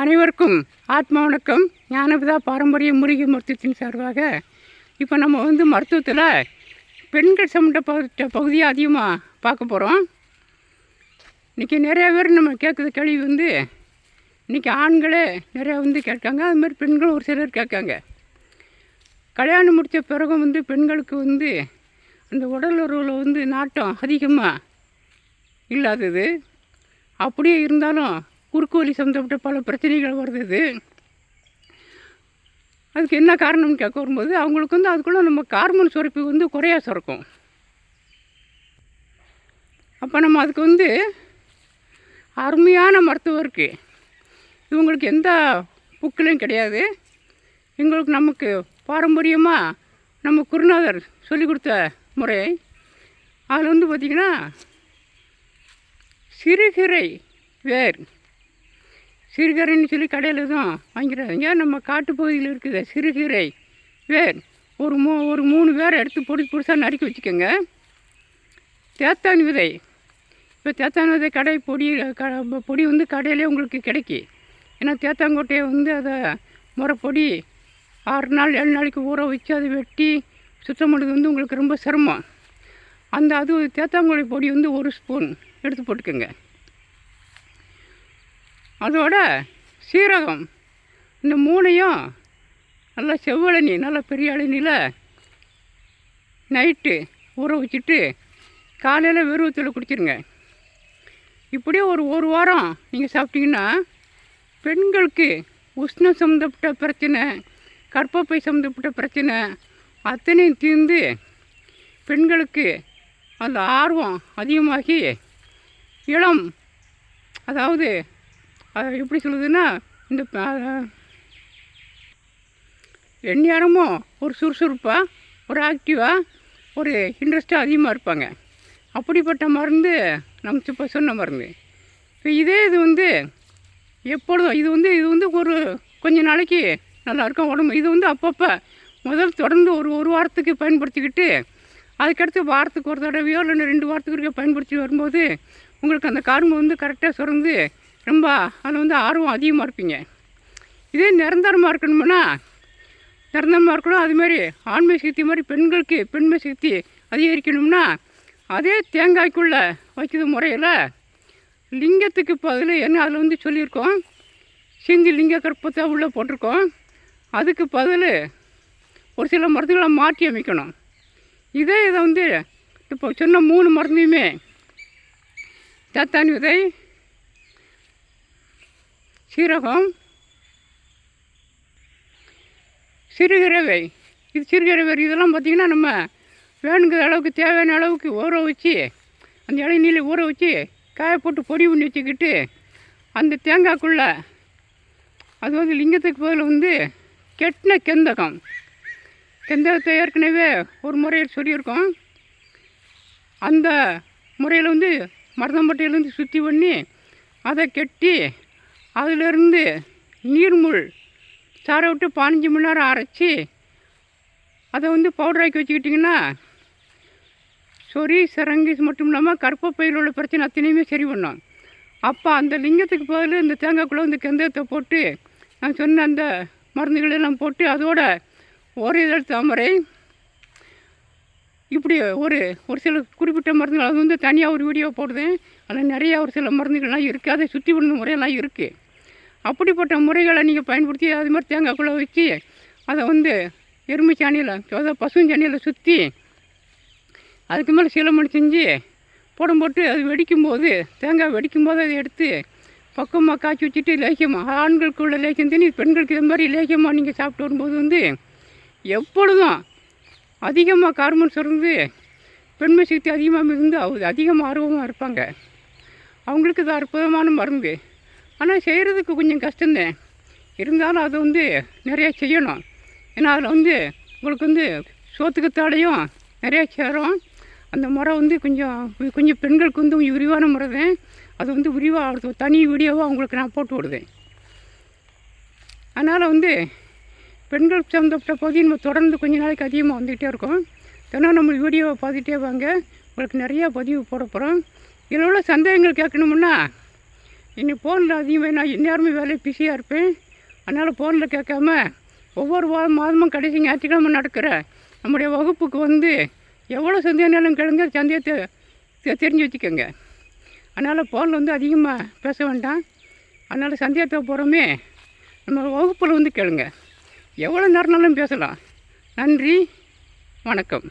அனைவருக்கும் ஆத்மா வணக்கம். ஞானபிதா பாரம்பரிய முருகி மருத்துவத்தின் சார்பாக இப்போ நம்ம வந்து மருத்துவத்தில் பெண்கள் சம்மந்தப்பட்ட பகுதியை அதிகமாக பார்க்க போகிறோம் இன்றைக்கி நிறையா பேர் நம்ம கேட்குற கேள்வி வந்து இன்றைக்கி ஆண்களே நிறையா வந்து கேட்காங்க. அது மாதிரி பெண்களும் ஒரு சிலர் கேட்காங்க. கல்யாணம் முடித்த பிறகு வந்து பெண்களுக்கு வந்து அந்த உடல் உறவில் வந்து நாட்டம் அதிகமாக இல்லாதது. அப்படியே இருந்தாலும் குறுக்கோலி சம்மந்தப்பட்ட பல பிரச்சனைகள் வருது. அதுக்கு என்ன காரணம்னு கேட்க வரும்போது அவங்களுக்கு வந்து அதுக்குள்ளே நம்ம கார்மன் சுரப்பு வந்து குறையா சுரக்கும். அப்போ நம்ம அதுக்கு வந்து அருமையான மருத்துவருக்கு இவங்களுக்கு எந்த புக்கிலையும் கிடையாது. எங்களுக்கு நமக்கு பாரம்பரியமாக நம்ம குருநாதர் சொல்லி கொடுத்த முறை. அதில் வந்து பார்த்திங்கன்னா சிறுகீரை வேர். சிறுகீரைன்னு சொல்லி கடையில் தான் வாங்கிறாங்க நம்ம காட்டுப்பகுதியில் இருக்குது சிறுகீரை வேர் ஒரு மூ ஒரு மூணு வேர் எடுத்து பொடி பொடிசாக நறுக்கி வச்சுக்கோங்க. தேத்தான் விதை. இப்போ தேத்தான் விதை கடை பொடி க பொடி வந்து கடையிலே உங்களுக்கு கிடைக்கி. ஏன்னா தேத்தாங்கொட்டையை வந்து அதை முறைப்பொடி ஆறு நாள் ஏழு நாளைக்கு ஊற வச்சு அதை வெட்டி சுத்தம் பண்ணுறது வந்து உங்களுக்கு ரொம்ப சிரமம். அந்த அது தேத்தாங்குழி பொடி வந்து ஒரு ஸ்பூன் எடுத்து போட்டுக்கோங்க. அதோட சீரகம். இந்த மூணையும் நல்லா செவ்வழனி நல்லா பெரிய அழனியில் நைட்டு ஊற வச்சுட்டு காலையில் வெறுவத்தில் குடிச்சிருங்க. இப்படியே ஒரு ஒரு வாரம் நீங்கள் சாப்பிட்டீங்கன்னா பெண்களுக்கு உஷ்ணம் சம்மந்தப்பட்ட பிரச்சனை கற்பப்பை சம்மந்தப்பட்ட பிரச்சனை அத்தனையும் தீர்ந்து பெண்களுக்கு அந்த ஆர்வம் அதிகமாகி இளம் அதாவது எப்படி சொல்லுதுன்னா இந்த எந்நேரமும் ஒரு சுறுசுறுப்பாக ஒரு ஆக்டிவாக ஒரு இன்ட்ரெஸ்ட்டாக அதிகமாக இருப்பாங்க. அப்படிப்பட்ட மருந்து நமக்கு இப்போ சொன்ன மருந்து. இப்போ இதே இது வந்து எப்பொழுதும் இது வந்து இது வந்து ஒரு கொஞ்ச நாளைக்கு நல்லா இருக்கும் உடம்பு. இது வந்து அப்பப்போ முதல் தொடர்ந்து ஒரு ஒரு வாரத்துக்கு பயன்படுத்திக்கிட்டு அதுக்கடுத்து வாரத்துக்கு ஒரு தடவையோ இல்லை ரெண்டு வாரத்துக்கு இருக்க பயன்படுத்தி வரும்போது உங்களுக்கு அந்த கார்பு வந்து கரெக்டாக சுரந்து ரொம்ப அதில் வந்து ஆர்வம் அதிகமாக இருப்பீங்க இதே நிரந்தரமாக இருக்கணும்னா நிரந்தரமாக இருக்கணும். அதுமாரி ஆண்மை சக்தி மாதிரி பெண்களுக்கு பெண்மை சக்தி அதிகரிக்கணும்னா அதே தேங்காய்க்குள்ளே வைக்கிற முறையில் லிங்கத்துக்கு பதில் என்ன அதில் வந்து சொல்லியிருக்கோம். சிந்தி லிங்க கற்பத்தை உள்ளே போட்டிருக்கோம். அதுக்கு பதில் ஒரு சில மருந்துகளை மாற்றி அமைக்கணும். இதே இதை வந்து இப்போ சொன்ன மூணு மருந்தையுமே தத்தானி விதை சீரகம். சிறுகிரவை. இது சிறுகிரவை. இதெல்லாம் பார்த்திங்கன்னா நம்ம வேணுங்கிற அளவுக்கு தேவையான அளவுக்கு ஊற வச்சு அந்த இளநீல ஊற வச்சு காய போட்டு பொடி பண்ணி வச்சுக்கிட்டு அந்த தேங்காய்க்குள்ளே அது வந்து லிங்கத்துக்கு பதில் வந்து கெட்டின கெந்தகம். கெந்தகத்தை ஏற்கனவே ஒரு முறையில் சொல்லியிருக்கோம். அந்த முறையில் வந்து மருதம்பட்டையிலேருந்து சுற்றி பண்ணி அதை கெட்டி அதிலிருந்து நீர்முள் சாரை விட்டு பதினஞ்சு மணி நேரம் அரைச்சி அதை வந்து பவுடராக்கி வச்சுக்கிட்டிங்கன்னா சொறி சிறங்கி மட்டும் இல்லாமல் கற்பப்பையில் உள்ள பிரச்சனை அத்தனையுமே சரி பண்ணோம். அப்போ அந்த லிங்கத்துக்கு பதில் இந்த தேங்காய்க்குள்ளே வந்து கெந்தத்தை போட்டு நான் சொன்ன அந்த மருந்துகளெல்லாம் போட்டு அதோட ஒரு இதழ் தாமரை இப்படி ஒரு ஒரு சில குறிப்பிட்ட மருந்துகள் அது வந்து தனியாக ஒரு வீடியோ போடுது அதில் நிறையா ஒரு சில மருந்துகள்லாம் இருக்குது அதை சுற்றி விழுந்த முறையெல்லாம் இருக்குது அப்படிப்பட்ட முறைகளை நீங்கள் பயன்படுத்தி அது மாதிரி தேங்காய்க்குள்ளே வச்சு அதை வந்து எருமை சாணியில் அதாவது பசு சாணியில் சுற்றி அதுக்கு மேலே சீலமணி செஞ்சு புடம் போட்டு அது வெடிக்கும்போது தேங்காய் வெடிக்கும்போது அதை எடுத்து பக்கமாக காய்ச்சி வச்சுட்டு லேக்கியமாக ஆண்களுக்கு உள்ள லேக்கியம் தண்ணி பெண்களுக்கு இது மாதிரி லேக்கியமாக நீங்கள் சாப்பிட்டு வரும்போது வந்து எப்பொழுதும் அதிகமாக கார்மன் சுரந்து பெண்மை சக்தி அதிகமாக இருந்து அவங்க அதிகமாக ஆர்வமாக இருப்பாங்க. அவங்களுக்கு இது அற்புதமான மருந்து. ஆனால் செய்கிறதுக்கு கொஞ்சம் கஷ்டந்தேன் இருந்தாலும் அதை வந்து நிறையா செய்யணும். ஏன்னா அதில் வந்து உங்களுக்கு வந்து சோத்துக்கு தாடையும் நிறையா சேரும். அந்த முறை வந்து கொஞ்சம் கொஞ்சம் பெண்களுக்கு வந்து கொஞ்சம் விரிவான முறை தான் அது வந்து விரிவாக தனி வீடியோவாக உங்களுக்கு நான் போட்டு விடுதேன் அதனால் வந்து பெண்கள் சம்மந்தப்பட்ட பகுதி நம்ம தொடர்ந்து கொஞ்ச நாளைக்கு அதிகமாக வந்துக்கிட்டே இருக்கோம். தினம் நம்ம வீடியோவை பார்த்துட்டே வாங்க. உங்களுக்கு நிறையா பதிவு போட போகிறோம் இதில் உள்ள சந்தேகங்கள் கேட்கணுமுன்னா இனி ஃபோனில் அதிகமாக நான் இந்நேரமும் வேலையை பிஸியாக இருப்பேன். அதனால் ஃபோனில் கேட்காம ஒவ்வொரு வாரம் மாதமும் கடைசி ஞாயிற்றுக்கிழமை நடக்கிற நம்முடைய வகுப்புக்கு வந்து எவ்வளோ சந்தேகம் கிழங்க சந்தேகத்தை தெரிஞ்சு வச்சுக்கோங்க. அதனால் ஃபோனில் வந்து அதிகமாக பேச வேண்டாம். அதனால் சந்தேகத்தை போகிறோமே நம்ம வகுப்பில் வந்து கேளுங்க. எவ்வளோ நேரம்னாலும் பேசலாம். நன்றி. வணக்கம்.